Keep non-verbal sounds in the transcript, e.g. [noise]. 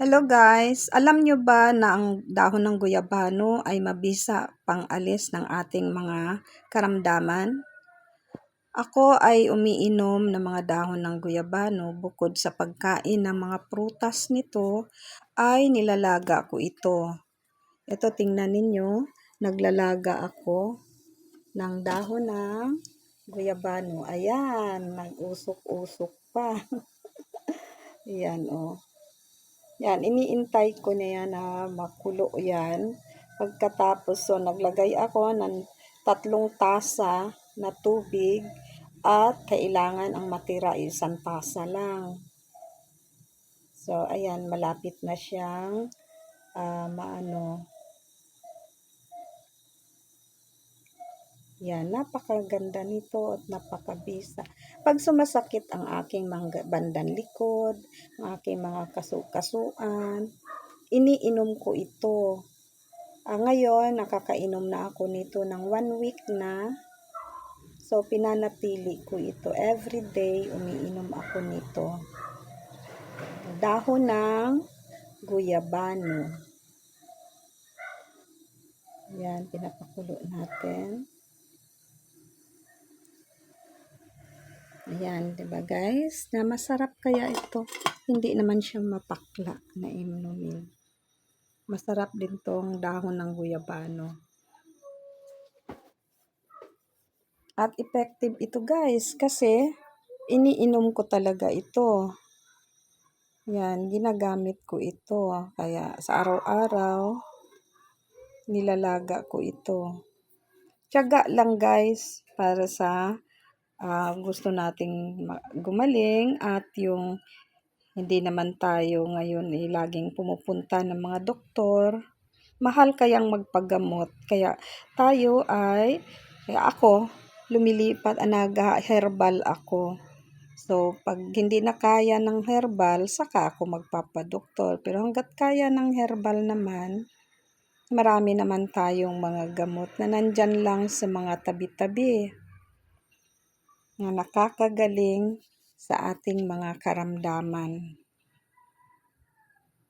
Hello guys! Alam nyo ba na ang dahon ng guyabano ay mabisa pang alis ng ating mga karamdaman? Ako ay umiinom ng mga dahon ng guyabano bukod sa pagkain ng mga prutas nito ay nilalaga ko ito. Ito tingnan ninyo, naglalaga ako ng dahon ng guyabano. Ayan, nag-usok-usok pa. [laughs] Ayan oh. Yan, iniintay ko na yan na makulo yan. Pagkatapos, so naglagay ako ng tatlong tasa na tubig at kailangan ang matira isang tasa lang. So, ayan, malapit na siyang uh, maano, Yan, napakaganda nito at napakabisa. Pag sumasakit ang aking mga bandang likod, ang aking mga kasu-kasuan, iniinom ko ito. Ah, ngayon, nakakainom na ako nito ng one week na. So, pinanatili ko ito. Every day, umiinom ako nito. Dahon ng guyabano. Yan, pinapakulo natin. Ayan, 'di ba guys? Na masarap kaya ito. Hindi naman siya mapakla na inumin. Masarap din tong dahon ng guyabano. At effective ito guys kasi iniinom ko talaga ito. Yan, ginagamit ko ito. Kaya sa araw-araw, nilalaga ko ito. Tiyaga lang guys para sa uh, gusto nating gumaling at yung hindi naman tayo ngayon eh, laging pumupunta ng mga doktor. Mahal kayang magpagamot. Kaya tayo ay, kaya ako, lumilipat, anaga, herbal ako. So, pag hindi na kaya ng herbal, saka ako magpapadoktor. Pero hanggat kaya ng herbal naman, marami naman tayong mga gamot na nandyan lang sa mga tabi-tabi na nakakagaling sa ating mga karamdaman.